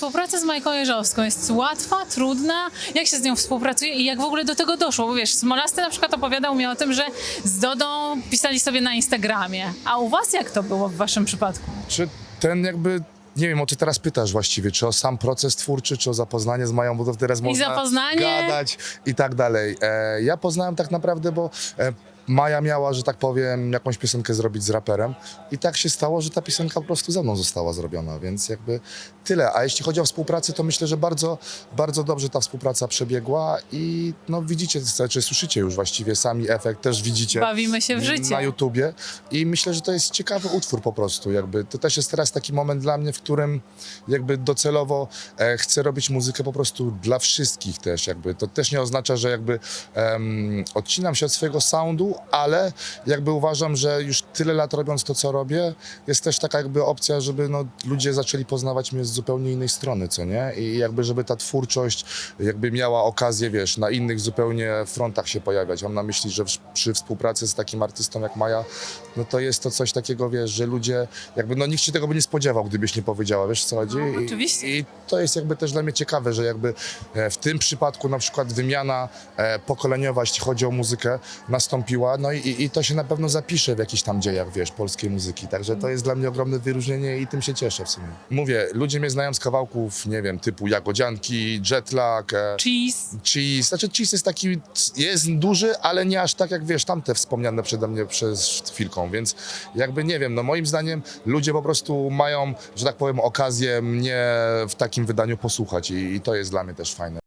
Współpraca z Majką Jeżowską jest łatwa, trudna? Jak się z nią współpracuje i jak w ogóle do tego doszło? Bo wiesz, Smolasty na przykład opowiadał mi o tym, że z Dodą pisali sobie na Instagramie. A u was jak to było w waszym przypadku? Czy ten jakby, nie wiem o co teraz pytasz właściwie, czy o sam proces twórczy, czy o zapoznanie z Mają, bo to teraz można zapoznanie? gadać i tak dalej. E, ja poznałem tak naprawdę, bo e, Maja miała, że tak powiem, jakąś piosenkę zrobić z raperem i tak się stało, że ta piosenka po prostu ze mną została zrobiona, więc jakby tyle. A jeśli chodzi o współpracę, to myślę, że bardzo, bardzo dobrze ta współpraca przebiegła i no widzicie, czy słyszycie już właściwie sami efekt, też widzicie Bawimy się w życie. na YouTubie i myślę, że to jest ciekawy utwór po prostu, jakby to też jest teraz taki moment dla mnie, w którym jakby docelowo e, chcę robić muzykę po prostu dla wszystkich też, jakby to też nie oznacza, że jakby em, odcinam się od swojego soundu, ale jakby uważam, że już tyle lat robiąc to, co robię, jest też taka jakby opcja, żeby no, ludzie zaczęli poznawać mnie z zupełnie innej strony, co nie? I jakby, żeby ta twórczość jakby miała okazję, wiesz, na innych zupełnie frontach się pojawiać. Mam na myśli, że przy współpracy z takim artystą jak Maja, no to jest to coś takiego, wiesz, że ludzie, jakby, no nikt się tego by nie spodziewał, gdybyś nie powiedziała, wiesz, co chodzi? No, I- oczywiście. I to jest jakby też dla mnie ciekawe, że jakby e, w tym przypadku na przykład wymiana e, pokoleniowa, jeśli chodzi o muzykę, nastąpiła, no i, i to się na pewno zapisze w jakichś tam dziejach, wiesz, polskiej muzyki. Także to jest dla mnie ogromne wyróżnienie i tym się cieszę w sumie. Mówię, ludzie mnie znają z kawałków, nie wiem, typu Jagodzianki, Jetlag, e, Cheese. Cheese. Znaczy Cheese jest taki, jest duży, ale nie aż tak jak wiesz, tamte wspomniane przede mnie przez chwilką, więc jakby nie wiem, no moim zdaniem ludzie po prostu mają, że tak powiem, okazję mnie w takim wydaniu posłuchać i, i to jest dla mnie też fajne.